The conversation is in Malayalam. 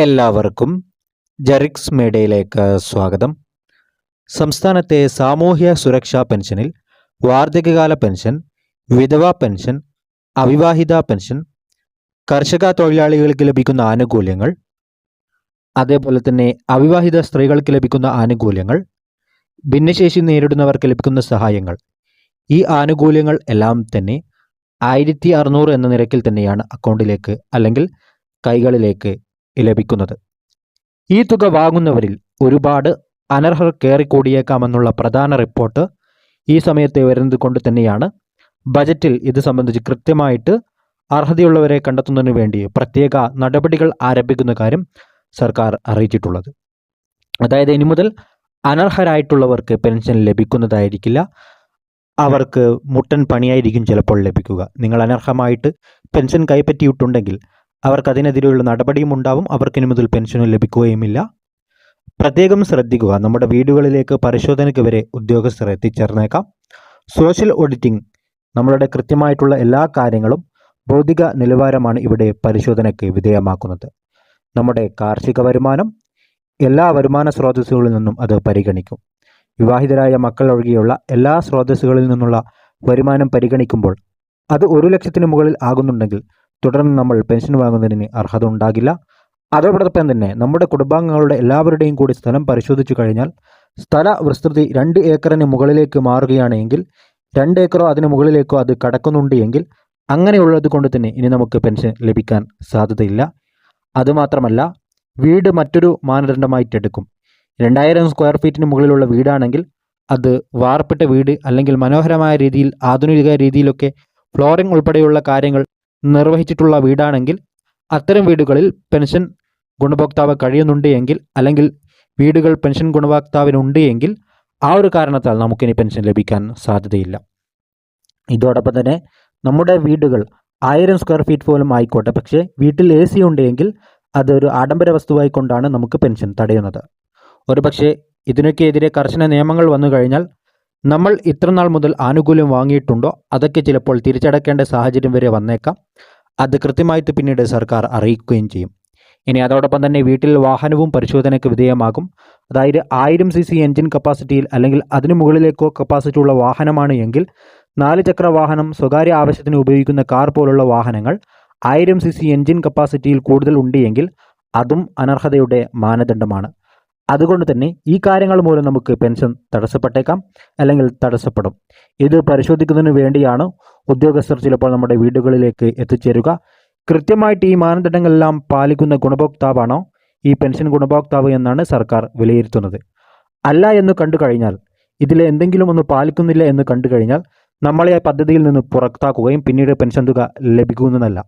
എല്ലാവർക്കും ജറിക്സ് മേഡയിലേക്ക് സ്വാഗതം. സംസ്ഥാനത്തെ സാമൂഹ്യ സുരക്ഷാ പെൻഷനിൽ വാർദ്ധക്യകാല പെൻഷൻ വിധവാ പെൻഷൻ അവിവാഹിത പെൻഷൻ കർഷക തൊഴിലാളികൾക്ക് ലഭിക്കുന്ന ആനുകൂല്യങ്ങൾ അതേപോലെ തന്നെ അവിവാഹിത സ്ത്രീകൾക്ക് ലഭിക്കുന്ന ആനുകൂല്യങ്ങൾ ഭിന്നശേഷി നേരിടുന്നവർക്ക് ലഭിക്കുന്ന സഹായങ്ങൾ. ഈ ആനുകൂല്യങ്ങൾ എല്ലാം തന്നെ ആയിരത്തി അറുന്നൂറ് എന്ന നിരക്കിൽ തന്നെയാണ് അക്കൗണ്ടിലേക്ക് അല്ലെങ്കിൽ കൈകളിലേക്ക് ലഭിക്കുന്നത്. ഈ തുക വാങ്ങുന്നവരിൽ ഒരുപാട് അനർഹർ കയറിക്കൂടിയേക്കാമെന്നുള്ള പ്രധാന റിപ്പോർട്ട് ഈ സമയത്ത് വരുന്നത് കൊണ്ട് തന്നെയാണ്. ബജറ്റിൽ ഇത് സംബന്ധിച്ച് കൃത്യമായിട്ട് അർഹതയുള്ളവരെ കണ്ടെത്തുന്നതിന് വേണ്ടി പ്രത്യേക നടപടികൾ ആരംഭിക്കുന്ന കാര്യം സർക്കാർ അറിയിച്ചിട്ടുള്ളത്. അതായത് ഇനി മുതൽ അനർഹരായിട്ടുള്ളവർക്ക് പെൻഷൻ ലഭിക്കുന്നതായിരിക്കില്ല. അവർക്ക് മുട്ടൻ പണിയായിരിക്കും ചിലപ്പോൾ ലഭിക്കുക. നിങ്ങൾ അനർഹമായിട്ട് പെൻഷൻ കൈപ്പറ്റിയിട്ടുണ്ടെങ്കിൽ അവർക്ക് അതിനെതിരെയുള്ള നടപടിയും ഉണ്ടാവും. അവർക്ക് ഇനി മുതൽ പെൻഷനും ലഭിക്കുകയുമില്ല. പ്രത്യേകം ശ്രദ്ധിക്കുക. നമ്മുടെ വീടുകളിലേക്ക് പരിശോധനയ്ക്ക് വരെ ഉദ്യോഗസ്ഥർ എത്തിച്ചേർന്നേക്കാം. സോഷ്യൽ ഓഡിറ്റിംഗ് നമ്മളുടെ കൃത്യമായിട്ടുള്ള എല്ലാ കാര്യങ്ങളും ഭൗതിക നിലവാരമാണ് ഇവിടെ പരിശോധനയ്ക്ക് വിധേയമാക്കുന്നത്. നമ്മുടെ കാർഷിക വരുമാനം എല്ലാ വരുമാന സ്രോതസ്സുകളിൽ നിന്നും അത് പരിഗണിക്കും. വിവാഹിതരായ മക്കൾ ഒഴികെയുള്ള എല്ലാ സ്രോതസ്സുകളിൽ നിന്നുള്ള വരുമാനം പരിഗണിക്കുമ്പോൾ അത് ഒരു ലക്ഷത്തിന് മുകളിൽ ആകുന്നുണ്ടെങ്കിൽ തുടർന്ന് നമ്മൾ പെൻഷൻ വാങ്ങുന്നതിന് അർഹത ഉണ്ടാകില്ല. അതോടൊപ്പം തന്നെ നമ്മുടെ കുടുംബാംഗങ്ങളുടെ എല്ലാവരുടെയും കൂടി സ്ഥലം പരിശോധിച്ചു കഴിഞ്ഞാൽ സ്ഥല വിസ്തൃതി രണ്ട് ഏക്കറിന് മുകളിലേക്ക് മാറുകയാണെങ്കിൽ രണ്ട് ഏക്കറോ അതിന് മുകളിലേക്കോ അത് കടക്കുന്നുണ്ട് എങ്കിൽ അങ്ങനെയുള്ളത് കൊണ്ട് തന്നെ ഇനി നമുക്ക് പെൻഷൻ ലഭിക്കാൻ സാധ്യതയില്ല. അതുമാത്രമല്ല വീട് മറ്റൊരു മാനദണ്ഡമായിട്ടെടുക്കും രണ്ടായിരം സ്ക്വയർ ഫീറ്റിന് മുകളിലുള്ള വീടാണെങ്കിൽ അത് വാർപ്പിട്ട വീട് അല്ലെങ്കിൽ മനോഹരമായ രീതിയിൽ ആധുനിക രീതിയിലൊക്കെ ഫ്ലോറിംഗ് ഉൾപ്പെടെയുള്ള കാര്യങ്ങൾ നിർവഹിച്ചിട്ടുള്ള വീടാണെങ്കിൽ അത്തരം വീടുകളിൽ പെൻഷൻ ഗുണഭോക്താവ് കഴിയുന്നുണ്ട് എങ്കിൽ അല്ലെങ്കിൽ വീടുകൾ പെൻഷൻ ഗുണഭോക്താവിനുണ്ട് എങ്കിൽ ആ ഒരു കാരണത്താൽ നമുക്കിനി പെൻഷൻ ലഭിക്കാൻ സാധ്യതയില്ല. ഇതോടൊപ്പം തന്നെ നമ്മുടെ വീടുകൾ ആയിരം സ്ക്വയർ ഫീറ്റ് പോലും ആയിക്കോട്ടെ. പക്ഷേ വീട്ടിൽ എ സി ഉണ്ടെങ്കിൽ അതൊരു ആഡംബര വസ്തുവായി കൊണ്ടാണ് നമുക്ക് പെൻഷൻ തടയുന്നത്. ഒരു പക്ഷേ ഇതിനൊക്കെ എതിരെ കർശന നിയമങ്ങൾ വന്നു കഴിഞ്ഞാൽ നമ്മൾ ഇത്രനാൾ മുതൽ ആനുകൂല്യം വാങ്ങിയിട്ടുണ്ടോ? അതൊക്കെ ചിലപ്പോൾ തിരിച്ചടക്കേണ്ട സാഹചര്യം വരെ വന്നേക്കാം. അത് കൃത്യമായിട്ട് പിന്നീട് സർക്കാർ അറിയിക്കുകയും ചെയ്യും. ഇനി അതോടൊപ്പം തന്നെ വീട്ടിൽ വാഹനവും പരിശോധനയ്ക്ക് വിധേയമാകും. അതായത് ആയിരം സി സി എൻജിൻ കപ്പാസിറ്റിയിൽ അല്ലെങ്കിൽ അതിനു മുകളിലേക്കോ കപ്പാസിറ്റി ഉള്ള വാഹനമാണ് എങ്കിൽ നാല് ചക്ര വാഹനം സ്വകാര്യ ആവശ്യത്തിന് ഉപയോഗിക്കുന്ന കാർ പോലുള്ള വാഹനങ്ങൾ ആയിരം സി സി എൻജിൻ കപ്പാസിറ്റിയിൽ കൂടുതൽ ഉണ്ട് എങ്കിൽ അതും അനർഹതയുടെ മാനദണ്ഡമാണ്. അതുകൊണ്ട് തന്നെ ഈ കാര്യങ്ങൾ മൂലം നമുക്ക് പെൻഷൻ തടസ്സപ്പെട്ടേക്കാം അല്ലെങ്കിൽ തടസ്സപ്പെടും. ഇത് പരിശോധിക്കുന്നതിന് വേണ്ടിയാണ് ഉദ്യോഗസ്ഥർ ചിലപ്പോൾ നമ്മുടെ വീടുകളിലേക്ക് എത്തിച്ചേരുക. കൃത്യമായിട്ട് ഈ മാനദണ്ഡങ്ങളെല്ലാം പാലിക്കുന്ന ഗുണഭോക്താവാണോ ഈ പെൻഷൻ ഗുണഭോക്താവ് എന്നാണ് സർക്കാർ വിലയിരുത്തുന്നത്. അല്ല എന്ന് കണ്ടു കഴിഞ്ഞാൽ ഇതിൽ എന്തെങ്കിലും ഒന്ന് പാലിക്കുന്നില്ല എന്ന് കണ്ടു കഴിഞ്ഞാൽ നമ്മളെ ആ പദ്ധതിയിൽ നിന്ന് പുറത്താക്കുകയും പിന്നീട് പെൻഷൻ തുക ലഭിക്കുന്നതല്ല.